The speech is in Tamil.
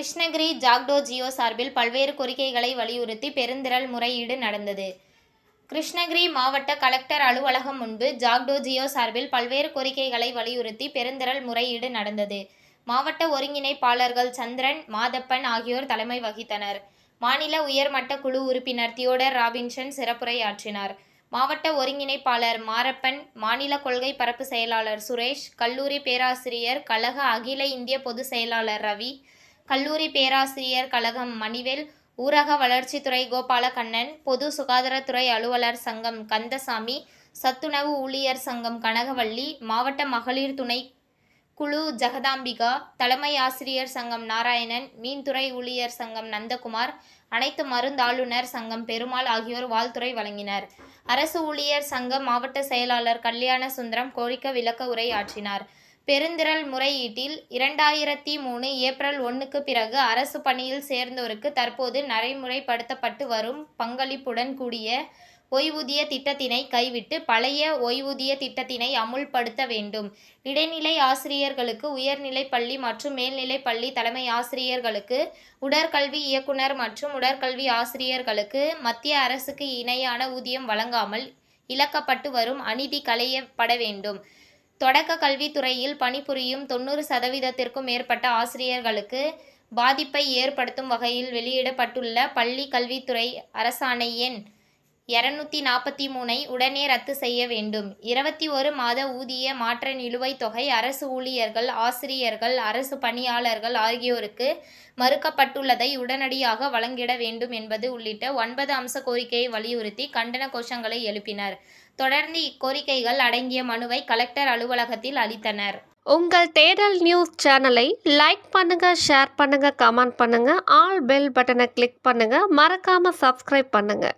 கிருஷ்ணகிரி ஜாக்டோ ஜியோ சார்பில் பல்வேறு கோரிக்கைகளை வலியுறுத்தி பெருந்திரள் முறையீடு நடந்தது. கிருஷ்ணகிரி மாவட்ட கலெக்டர் அலுவலகம் முன்பு ஜாக்டோ ஜியோ சார்பில் பல்வேறு கோரிக்கைகளை வலியுறுத்தி பெருந்திரள் முறையீடு நடந்தது. மாவட்ட ஒருங்கிணைப்பாளர்கள் சந்திரன் மாதப்பன் ஆகியோர் தலைமை வகித்தனர். மாநில உயர்மட்ட குழு உறுப்பினர் தியோடர் ராபின்சன் சிறப்புரையாற்றினார். மாவட்ட ஒருங்கிணைப்பாளர் மாரப்பன் மாநில கொள்கை பரப்பு செயலாளர் சுரேஷ் கல்லூரி பேராசிரியர் கழக அகில இந்திய பொதுச் செயலாளர் ரவி கல்லூரி பேராசிரியர் கழகம் மணிவேல் ஊரக வளர்ச்சித்துறை கோபாலகண்ணன் பொது சுகாதாரத்துறை அலுவலர் சங்கம் கந்தசாமி சத்துணவு ஊழியர் சங்கம் கனகவள்ளி மாவட்ட மகளிர் துணை குழு ஜெகதாம்பிகா தலைமை ஆசிரியர் சங்கம் நாராயணன் மீன்துறை ஊழியர் சங்கம் நந்தகுமார் அனைத்து மருந்தாளுநர் சங்கம் பெருமாள் ஆகியோர் வாழ்த்துறை வழங்கினர். அரசு ஊழியர் சங்க மாவட்ட செயலாளர் கல்யாண சுந்தரம் கோரிக்கை விளக்க உரை ஆற்றினார். பெருந்திரள் முறையீட்டில் இரண்டாயிரத்தி மூணு ஏப்ரல் ஒன்றுக்கு பிறகு அரசு பணியில் சேர்ந்தோருக்கு தற்போது நடைமுறைப்படுத்தப்பட்டு வரும் பங்களிப்புடன் கூடிய ஓய்வூதிய திட்டத்தினை கைவிட்டு பழைய ஓய்வூதிய திட்டத்தினை அமுல்படுத்த வேண்டும். இடைநிலை ஆசிரியர்களுக்கு உயர்நிலை பள்ளி மற்றும் மேல்நிலை பள்ளி தலைமை ஆசிரியர்களுக்கு உடற்கல்வி இயக்குனர் மற்றும் உடற்கல்வி ஆசிரியர்களுக்கு மத்திய அரசுக்கு இணையான ஊதியம் வழங்காமல் இழக்கப்பட்டு வரும் அநீதி களையப்பட வேண்டும். தொடக்க கல்வித்துறையில் பணிபுரியும் தொண்ணூறு சதவீதத்திற்கும் மேற்பட்ட ஆசிரியர்களுக்கு பாதிப்பை ஏற்படுத்தும் வகையில் வெளியிடப்பட்டுள்ள பள்ளி கல்வித்துறை அரசாணை எண் இரநூத்தி நாற்பத்தி மூணை உடனே ரத்து செய்ய வேண்டும். இருபத்தி ஒரு மாத ஊதிய மாற்ற நிலுவைத் தொகை அரசு ஊழியர்கள் ஆசிரியர்கள் அரசு பணியாளர்கள் ஆகியோருக்கு மறுக்கப்பட்டுள்ளதை உடனடியாக வழங்கிட வேண்டும் என்பது உள்ளிட்ட ஒன்பது அம்ச கோரிக்கையை வலியுறுத்தி கண்டன கோஷங்களை எழுப்பினர். தொடர்ந்து இக்கோரிக்கைகள் அடங்கிய மனுவை கலெக்டர் அலுவலகத்தில் அளித்தனர். உங்கள் தேடல் நியூஸ் சேனலை லைக் பண்ணுங்க ஷேர் பண்ணுங்க கமெண்ட் பண்ணுங்க ஆல் பெல் பட்டனை கிளிக் பண்ணுங்க மறக்காம சப்ஸ்கிரைப் பண்ணுங்க.